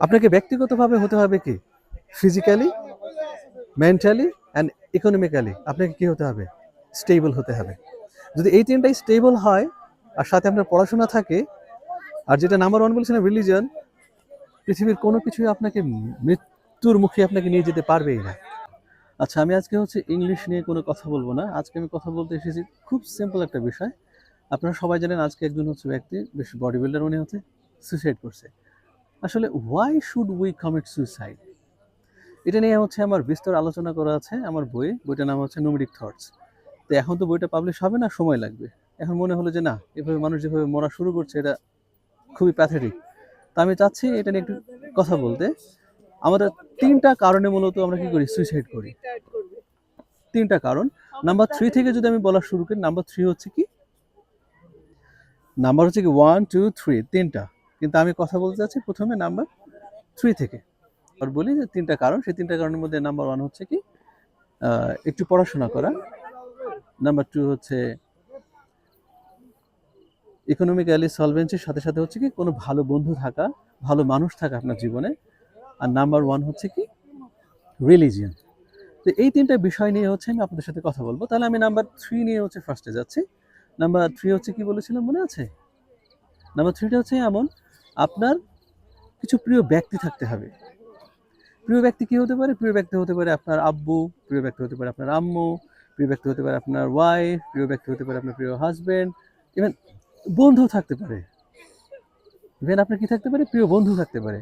আপনাকে ব্যক্তিগতভাবে হতে হবে কি? ফিজিক্যালি মেন্টালি অ্যান্ড ইকোনমিক্যালি আপনাকে কি হতে হবে? স্টেবল হতে হবে। যদি এই তিনটাই স্টেবল হয়, আর সাথে আপনার পড়াশোনা থাকে, আর যেটা নাম্বার ওয়ান বলছিলাম রিলিজন পৃথিবীর কোনো কিছুই আপনাকে মৃত্যুর মুখে আপনাকে নিয়ে যেতে পারবেই না। আচ্ছা আমি আজকে হচ্ছে ইংলিশ নিয়ে কোনো কথা বলব না। আজকে আমি কথা বলতে এসেছি খুব সিম্পল একটা বিষয়। আপনারা সবাই জানেন আজকে একজন হচ্ছে ব্যক্তি, বেশ বডি বিল্ডার উনি হচ্ছে সুইসাইড করছে। আসলে why should we commit suicide এটা নিয়ে হচ্ছে আমার বিস্তর আলোচনা করা আছে আমার বই। বইটার নাম হচ্ছে নোমিডিক থটস তো এখন তো বইটা পাবলিশ হবে না, সময় লাগবে। এখন মনে হলো যে না, এভাবে মানুষ যেভাবে মরা শুরু করছে, এটা খুবই প্যাথেটিক তো আমি চাচ্ছি এটা নিয়ে একটু কথা বলতে। আমাদের তিনটা কারণে মূলত আমরা কি করি? সুইসাইড করি। তিনটা কারণ। নাম্বার থ্রি থেকে যদি আমি বলা শুরু করি নাম্বার থ্রি হচ্ছে কি? নাম্বার হচ্ছে কি ওয়ান টু থ্রি তিনটা। কিন্তু আমি কথা বলতে চাচ্ছি প্রথমে নাম্বার থ্রি থেকে। আর বলি যে তিনটা কারণ, সেই তিনটা কারণের মধ্যে নাম্বার ওয়ান হচ্ছে কি একটু পড়াশোনা করা। নাম্বার টু হচ্ছে ইকোনমিক্যালি সলভেন্সির সাথে সাথে হচ্ছে কি, কোনো ভালো বন্ধু থাকা, ভালো মানুষ থাকা আপনার জীবনে। আর নাম্বার ওয়ান হচ্ছে কি রিলিজিয়ান তো এই তিনটা বিষয় নিয়ে হচ্ছে আমি আপনাদের সাথে কথা বলব। তাহলে আমি নাম্বার থ্রি নিয়ে হচ্ছে ফার্স্টে যাচ্ছি। নাম্বার থ্রি হচ্ছে কি বলেছিলাম মনে আছে? নাম্বার থ্রিটা হচ্ছে এমন আপনার কিছু প্রিয় ব্যক্তি থাকতে হবে। প্রিয় ব্যক্তি কী হতে পারে? প্রিয় ব্যক্তি হতে পারে আপনার আব্বু, প্রিয় ব্যক্তি হতে পারে আপনার আম্মু, প্রিয় ব্যক্তি হতে পারে আপনার ওয়াইফ প্রিয় ব্যক্তি হতে পারে আপনার প্রিয় হাজব্যান্ড ইভেন বন্ধু থাকতে পারে। ইভেন আপনার কি থাকতে পারে? প্রিয় বন্ধু থাকতে পারে।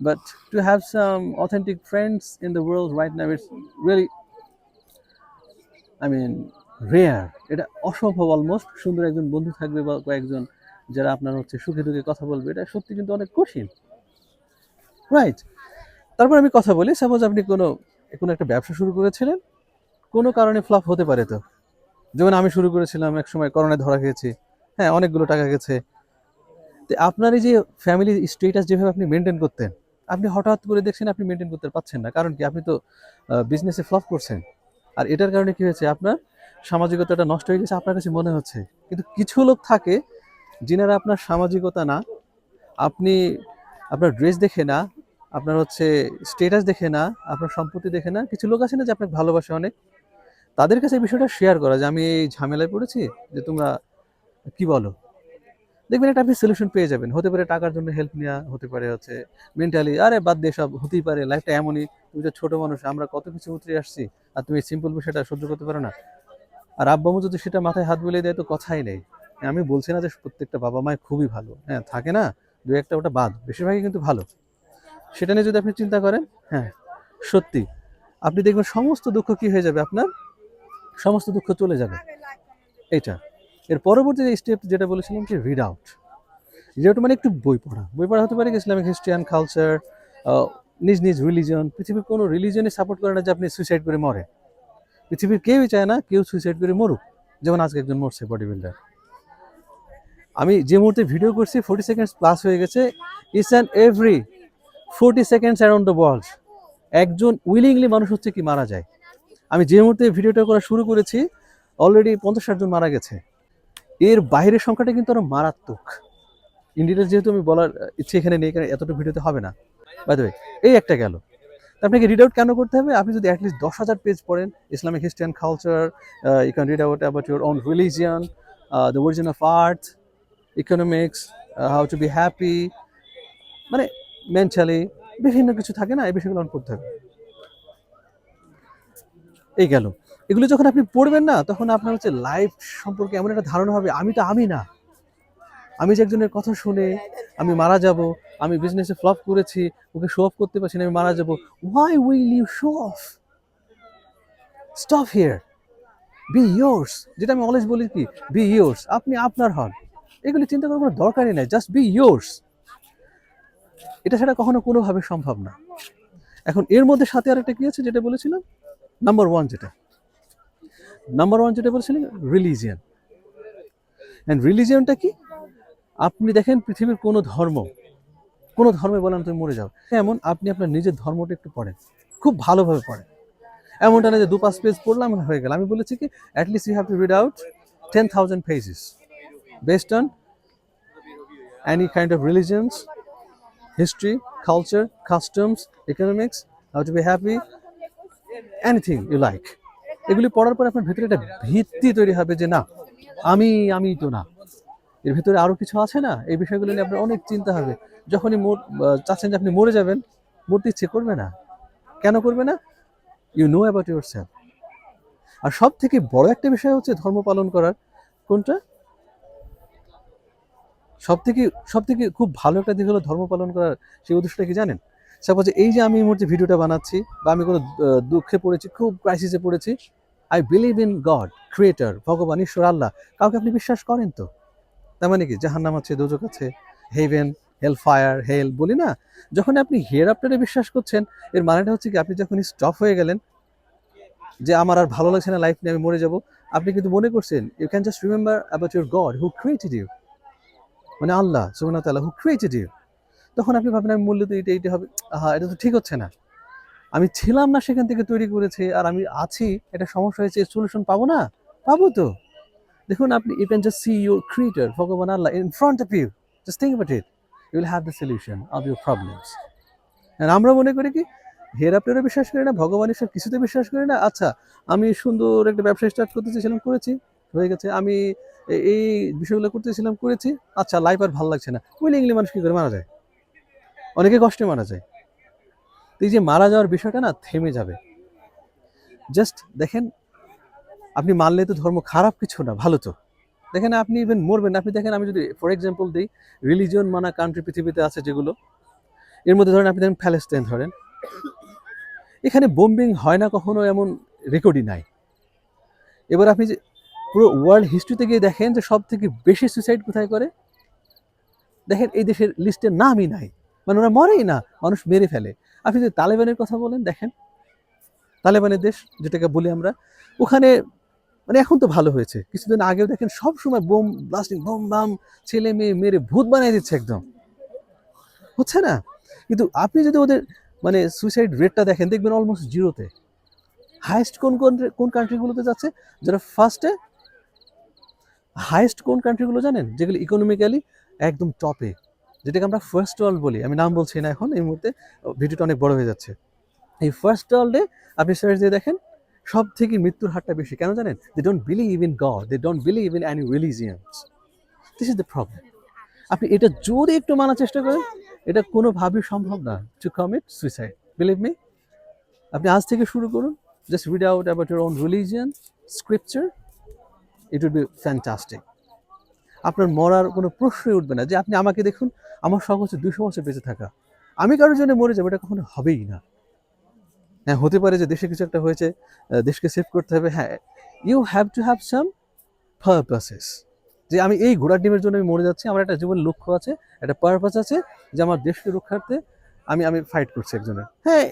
But to have some authentic friends in the world right now it's really I mean rare এটা অসম্ভব অলমোস্ট সুন্দর একজন বন্ধু থাকবে বা কয়েকজন যারা আপনার হচ্ছে সুখে দুঃখে কথা বলবে, এটা সত্যি কিন্তু অনেক কঠিন। রাইট তারপর আমি কথা বলি সাপোজ আপনি কোনো কোনো একটা ব্যবসা শুরু করেছিলেন, কোনো কারণে ফ্লপ হতে পারে তো। যেমন আমি শুরু করেছিলাম, এক সময় করোনায় ধরা খেয়েছি হ্যাঁ অনেকগুলো টাকা গেছে। তো আপনার এই যে ফ্যামিলি স্টেটাস যেভাবে আপনি মেনটেন করতেন, আপনি হঠাৎ করে দেখছেন আপনি মেনটেন করতে পারছেন না। কারণ কি? আপনি তো বিজনেসে ফ্লপ করছেন। আর এটার কারণে কি হয়েছে? আপনার সামাজিকতাটা নষ্ট হয়ে গেছে, আপনার কাছে মনে হচ্ছে। কিন্তু কিছু লোক থাকে যিনারা আপনার সামাজিকতা না, আপনি আপনার ড্রেস দেখে না, আপনার হচ্ছে স্টেটাস দেখে না, আপনার সম্পত্তি দেখে না, কিছু লোক আছে না যে আপনাকে ভালোবাসে অনেক? তাদের কাছে এই বিষয়টা শেয়ার করা যে আমি এই ঝামেলায় পড়েছি, যে তোমরা কি বলো? দেখবেন একটা আপনি সলিউশন পেয়ে যাবেন। হতে পারে টাকার জন্য হেল্প নেওয়া হতে পারে হচ্ছে মেন্টালি আরে বাদ দিয়ে সব, হতেই পারে লাইফটা এমনই, তুমি তো ছোট মানুষ, আমরা কত কিছু উতরে আসছি, আর তুমি সিম্পল বিষয়টা সহ্য করতে পারো না। আর আব্বা আম্মু যদি সেটা মাথায় হাত বুলিয়ে দেয় তো কথাই নেই। আমি বলছি না যে প্রত্যেকটা বাবা মায় খুবই ভালো। হ্যাঁ থাকে না? দু একটা ওটা বাদ, বেশিরভাগই কিন্তু ভালো। সেটা নিয়ে যদি আপনি চিন্তা করেন হ্যাঁ সত্যি, আপনি দেখবেন সমস্ত দুঃখ কি হয়ে যাবে আপনার? সমস্ত দুঃখ চলে যাবে। এইটা। এর পরবর্তী যে স্টেপ যেটা বলেছিলাম যে রিড আউট রিড আউট মানে একটু বই পড়া। বই পড়া হতে পারে ইসলামিক অ্যান্ড কালচার নিজ নিজ রিলিজন পৃথিবীর কোনো রিলিজনে সাপোর্ট করে না যে আপনি সুইসাইড করে মরে পৃথিবীর কেউই চায় না কেউ সুইসাইড করে মরুক। যেমন আজকে একজন মরছে বডি বিল্ডার আমি যে মুহূর্তে ভিডিও করছি ফোর্টি সেকেন্ডস প্লাস হয়ে গেছে। Is and every forty seconds around the world একজন উইলিংলি মানুষ হচ্ছে কি মারা যায়। আমি যে মুহূর্তে ভিডিওটা করা শুরু করেছি অলরেডি পঞ্চাশ ষাটজন মারা গেছে। এর বাইরের সংখ্যাটা কিন্তু আরও মারাত্মক। ইন্ডিয়ার যেহেতু আমি বলার ইচ্ছে এখানে নেই, কারণ এতটা ভিডিওতে হবে না। বাই দ্য এই একটা গেল। আপনাকে রিড আউট কেন করতে হবে? আপনি যদি অ্যাটলিস্ট দশ হাজার পেজ পড়েন Islamic history and culture you can read out about your own religion the origin of earth economics how to be happy মানে মেন্টালি বিভিন্ন কিছু থাকে না, এই বিষয়গুলো অন পড়তে হবে। এই গেল। এগুলো যখন আপনি পড়বেন না, তখন আপনার হচ্ছে লাইফ সম্পর্কে এমন একটা ধারণা হবে, আমি তো আমি না। আমি যে একজনের কথা শুনে আমি মারা যাব, আমি বিজনেসে ফ্লপ করেছি, ওকে শো অফ করতে পারছি না, আমি মারা যাব why will you show off stop here be yours যেটা আমি অলওয়েজ বলি কি বি ইয়োর্স আপনি আপনার হন। এগুলি চিন্তা করার কোনো দরকারই নাই জাস্ট বি ইয়োর্স এটা ছাড়া কখনো কোনোভাবে সম্ভব না। এখন এর মধ্যে সাথে আরেকটা কি আছে যেটা বলেছিলাম? নাম্বার ওয়ান যেটা। নাম্বার ওয়ান যেটা বলেছিলেন রিলিজিয়ান অ্যান্ড রিলিজিয়ানটা কি? আপনি দেখেন পৃথিবীর কোনো ধর্ম, কোনো ধর্মে বলেন তুমি মরে যাও। এমন আপনি আপনার নিজের ধর্মটা একটু পড়েন, খুব ভালোভাবে পড়েন। এমনটা না যে দু পাঁচ পেজ পড়লাম হয়ে গেল। আমি বলেছি কি at least you have to read out ten thousand pages based on any kind of religions history culture customs economics how to be happy anything you like এগুলি পড়ার পর আপনার ভেতরে একটা ভিত্তি তৈরি হবে যে না, আমি আমি তো না। এর ভিতরে আরও কিছু আছে না? এই বিষয়গুলো নিয়ে আপনার অনেক চিন্তা হবে। যখনই মোর চাচ্ছেন যে আপনি মরে যাবেন, মরতে ইচ্ছে করবে না। কেন করবে না? You know about your self আর সব থেকে বড় একটা বিষয় হচ্ছে ধর্ম পালন করার। কোনটা? সব থেকে সব থেকে খুব ভালো একটা দিক হলো ধর্ম পালন করার সেই উদ্দেশ্যটা কি জানেন? সাপোজ এই যে আমি এই মুহূর্তে ভিডিওটা বানাচ্ছি বা আমি কোনো দুঃখে পড়েছি, খুব ক্রাইসিসে পড়েছি I believe in God creator ভগবান, ঈশ্বর, আল্লাহ। কাউকে আপনি বিশ্বাস করেন তো? তার মানে কি? জাহান্নাম আছে, দোজক আছে হেভেন হেল ফায়ার হেল বলি না? যখন আপনি হেয়ার আফটারে বিশ্বাস করছেন, এর মানেটা হচ্ছে কি? আপনি যখন স্টপ হয়ে গেলেন, যে আমার আর ভালো লাগছে না লাইফ নিয়ে আমি মরে যাব, আপনি কিন্তু মনে করছেন you can just remember about your God who created you মানে আল্লাহ সুবহানাহু তাআলা হু ক্রিয়েটেড ইউ তখন আপনি ভাবেন আমি মূল্য তো এটা এটা হবে। হ্যাঁ এটা তো ঠিক হচ্ছে না। আমি ছিলাম না সেখান থেকে তৈরি করেছে, আর আমি আছি, এটা সমস্যা হয়েছে সলিউশন পাবো না? পাবো তো। দেখুন, আপনি you can just see your creator ভগবান আল্লাহ in front of you just think about it you will have the solution of your problems আমরা মনে করি কি হের আপনারা বিশ্বাস করি না, ভগবান ঈশ্বর কিছুতে বিশ্বাস করি না। আচ্ছা আমি সুন্দর একটা ব্যবসা স্টার্ট করতে চেয়েছিলাম, করেছি। হয়ে গেছে। আমি এই বিষয়গুলো করতেছিলাম, করেছি। আচ্ছা লাইফ আর ভালো লাগছে না। উইলিংলি মানুষ কি করে মারা যায়? অনেকে কষ্টে মারা যায়। এই যে মারা যাওয়ার বিষয়টা না, থেমে যাবে। জাস্ট দেখেন, আপনি মানলে তো ধর্ম খারাপ কিছু না, ভালো তো। দেখেন, আপনি ইভেন মরবেন আপনি দেখেন, আমি যদি ফর এক্সাম্পল দিই রিলিজিয়ন মানা কান্ট্রি পৃথিবীতে আছে যেগুলো, এর মধ্যে ধরেন আপনি ধরেন প্যালেস্টাইন ধরেন। এখানে বোম্বিং হয় না কখনো এমন রেকর্ডই নাই। এবার আপনি যে পুরো ওয়ার্ল্ড হিস্ট্রিতে গিয়ে দেখেন যে সব থেকে বেশি সুইসাইড কোথায় করে? দেখেন এই দেশের লিস্টের নামই নাই। মানে ওরা মরেই না, মানুষ মেরে ফেলে। আপনি যদি তালেবানের কথা বলেন, দেখেন। তালেবানের দেশ, যেটাকে বলি আমরা, ওখানে মানে এখন তো ভালো হয়েছে। কিছুদিন আগেও দেখেন সব সময় বোম ব্লাস্টিং বোম বাম, ছেলে মেয়ে মেরে ভূত বানিয়ে দিচ্ছে একদম। হচ্ছে না? কিন্তু আপনি যদি ওদের মানে সুইসাইড রেটটা দেখেন, দেখবেন অলমোস্ট জিরোতে হায়েস্ট কোন কোন কোন কান্ট্রিগুলোতে যাচ্ছে? যারা ফার্স্টে হাইয়েস্ট কোন কান্ট্রিগুলো জানেন? যেগুলো ইকোনমিক্যালি একদম টপে যেটাকে আমরা ফার্স্ট ওয়ার্ল্ড বলি। আমি নাম বলছি না এখন, এই মুহূর্তে ভিডিওটা অনেক বড় হয়ে যাচ্ছে। এই ফার্স্ট ওয়ার্ল্ডে আপনি সার্চ দিয়ে দেখেন সব থেকে মৃত্যুর হারটা বেশি। কেন জানেন? They don't believe in God they don't believe in any religions this is the problem আপনি এটা যদি একটু মানার চেষ্টা করেন, এটা কোনোভাবেই সম্ভব না to commit suicide believe me আপনি আজ থেকে শুরু করুন। Just read out about your own religion scripture it would be fantastic আপনার মরার কোনো প্রশ্নই উঠবে না যে আপনি আমাকে দেখুন, আমার শখ হচ্ছে দুশো বছর বেঁচে থাকা। আমি কারোর জন্য মরে যাব, এটা কখনো হবেই না। হ্যাঁ হতে পারে যে দেশে কিছু একটা হয়েছে দেশকে সেভ করতে হবে। হ্যাঁ you have to have some purposes যে আমি এই ঘোড়ার ডিমের জন্য আমি মরে যাচ্ছি, আমার একটা জীবন লক্ষ্য আছে, একটা পারপাস আছে যে আমার দেশকে রক্ষার্থে আমি আমি ফাইট করছি একজনের। হ্যাঁ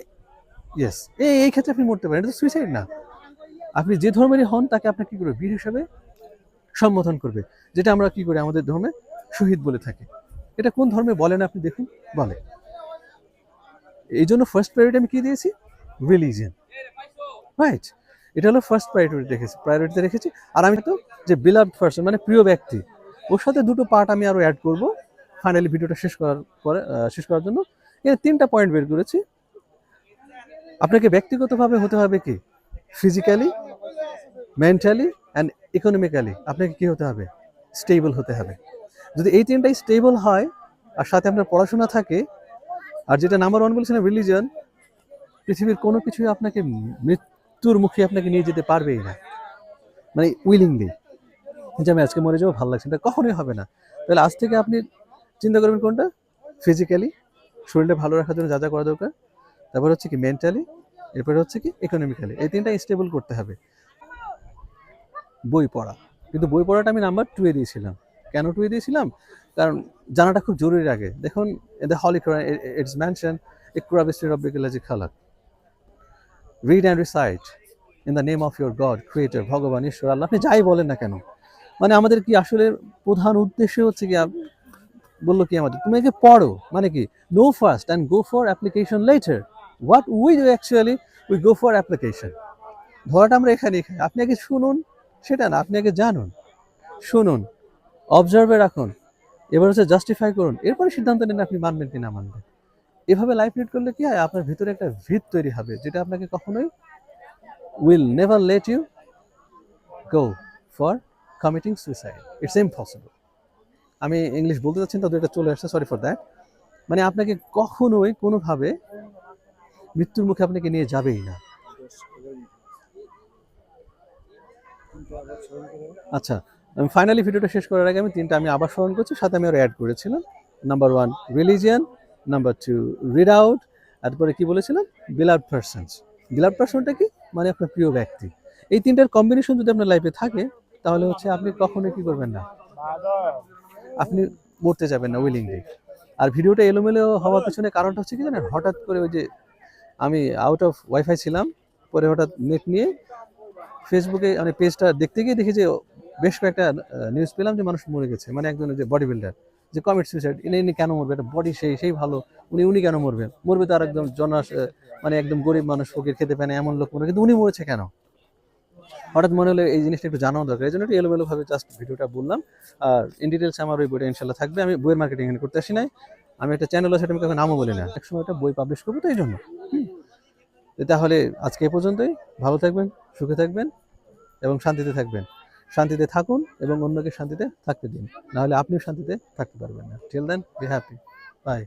ইয়েস এই এই ক্ষেত্রে আপনি মরতে পারেন, এটা তো সুইসাইড না। আপনি যে ধর্মেরই হন, তাকে আপনার কী করবে? বীর হিসাবে সম্বোধন করবে, যেটা আমরা কি করি আমাদের ধর্মে শহীদ বলে থাকি। এটা কোন ধর্মে বলেন আপনি দেখুন, বলে। এই জন্য ফার্স্ট প্রায়োরিটি আমি কি দিয়েছি? রিলিজিয়ন রাইট এটা হলো ফার্স্ট প্রায়োরিটি রেখেছি প্রায়োরিটিতে রেখেছি। আর আমি তো যে বিলাভড পার্সন মানে প্রিয় ব্যক্তি, ওর সাথে দুটো পার্ট আমি আরও অ্যাড করব। ফাইনালি ভিডিওটা শেষ করার পরে শেষ করার জন্য। এর তিনটা পয়েন্ট বের করেছি। আপনাকে ব্যক্তিগতভাবে হতে হবে কি? ফিজিক্যালি মেন্টালি অ্যান্ড ইকোনমিক্যালি আপনাকে কি হতে হবে? স্টেবল হতে হবে। যদি এই তিনটাই স্টেবল হয়, আর সাথে আপনার পড়াশোনা থাকে, আর যেটা নাম্বার ওয়ান বলেছিলাম রিলিজন পৃথিবীর কোনো কিছুই আপনাকে মৃত্যুর মুখে আপনাকে নিয়ে যেতে পারবেই না। মানে উইলিংলি যে আমি আজকে মরে যাব, ভালো লাগছে এটা কখনোই হবে না। তাহলে আজ থেকে আপনি চিন্তা করবেন কোনটা? ফিজিক্যালি শরীরটা ভালো রাখার জন্য যা যা করা দরকার। তারপর হচ্ছে কি মেন্টালি এরপরে হচ্ছে কি ইকোনমিক্যালি এই তিনটা স্টেবল করতে হবে। বই পড়া। কিন্তু বই পড়াটা আমি নাম্বার টুয়ে দিয়েছিলাম। কেন টুয়ে দিয়েছিলাম? কারণ জানাটা খুব জরুরি আগে। দেখুন দ্য হলি ইটস মেনশন ইকরা বিস্টির রব্বিকুল্লাজি খালাক read and recite in the name of your God creator ভগবান ঈশ্বর আল্লাহ আপনি যাই বলেন না কেন? মানে আমাদের কি আসলে প্রধান উদ্দেশ্য হচ্ছে কি বলল কি আমাদের? তুমি আগে পড়ো মানে কি? No first and go for application letter what we do actually we go for application ধরাটা আমরা এখানে আপনি আগে শুনুন। সেটা না, আপনি আগে জানুন। শুনুন অবজার্ভে রাখুন, এবার হচ্ছে জাস্টিফাই করুন, এরপরে সিদ্ধান্ত নিন আপনি মানবেন কি না মানবেন। এভাবে লাইফ লিড করলে কি হয়? আপনার ভিতরে একটা ভিত তৈরি হবে, যেটা আপনাকে কখনোই will never let you go for committing suicide it's impossible আমি ইংলিশ বলতে চাচ্ছি তাদের এটা চলে আসছে সরি ফর দ্যাট মানে আপনাকে কখনোই কোনোভাবে মৃত্যুর মুখে আপনাকে নিয়ে যাবেই না। আচ্ছা আমি ফাইনালি ভিডিওটা শেষ করার আগে আমি তিনটা আমি আবার স্মরণ করছি, সাথে আমি আরও অ্যাড করেছিলাম। Number one religion number two read out তারপরে কি বলেছিলাম? বিলাভ পার্সনস বিলাভ পার্সনটা কি? মানে আপনার প্রিয় ব্যক্তি। এই তিনটার কম্বিনেশন যদি আপনার লাইফে থাকে, তাহলে হচ্ছে আপনি কখনোই কি করবেন না। আপনি মরতে যাবেন না উইলিংলি আর ভিডিওটা এলোমেলো হওয়ার পিছনে কারণটা হচ্ছে কি জানেন? হঠাৎ করে ওই যে আমি আউট অফ ওয়াইফাই ছিলাম, পরে হঠাৎ নেট নিয়ে ফেসবুকে মানে পেজটা দেখতে গিয়ে দেখি যে, বেশ কয়েকটা নিউজ পেলাম যে মানুষ মরে গেছে। মানে একজন যে বডি বিল্ডার যে কমিট সুইসাইড ইনি ইনি কেন মরবে? একটা বডি সেই সেই ভালো, উনি উনি কেন মরবেন মরবে তো আর একদম জনাস মানে একদম গরিব মানুষ, ফকির, খেতে পায় না, এমন লোক মরে কিন্তু উনি মরেছে কেন? হঠাৎ মনে হলো এই জিনিসটা একটু জানাও দরকার এই জন্য একটু এলোমেলো ভাবে জাস্ট ভিডিওটা বললাম। আর ইন ডিটেলস আমার ওই বইটা ইনশাল্লাহ থাকবে, আমি বইয়ের মার্কেটিং করতে আসি নাই। আমি একটা চ্যানেল আছে আমি কাউকে নামও বলি না। একসময় একটা বই পাবলিশ করব, তো এই জন্য তাহলে আজকে এ পর্যন্তই। ভালো থাকবেন, সুখে থাকবেন এবং শান্তিতে থাকবেন। শান্তিতে থাকুন এবং অন্যকে শান্তিতে থাকতে দিন। নাহলে আপনিও শান্তিতে থাকতে পারবেন না। Till then be happy bye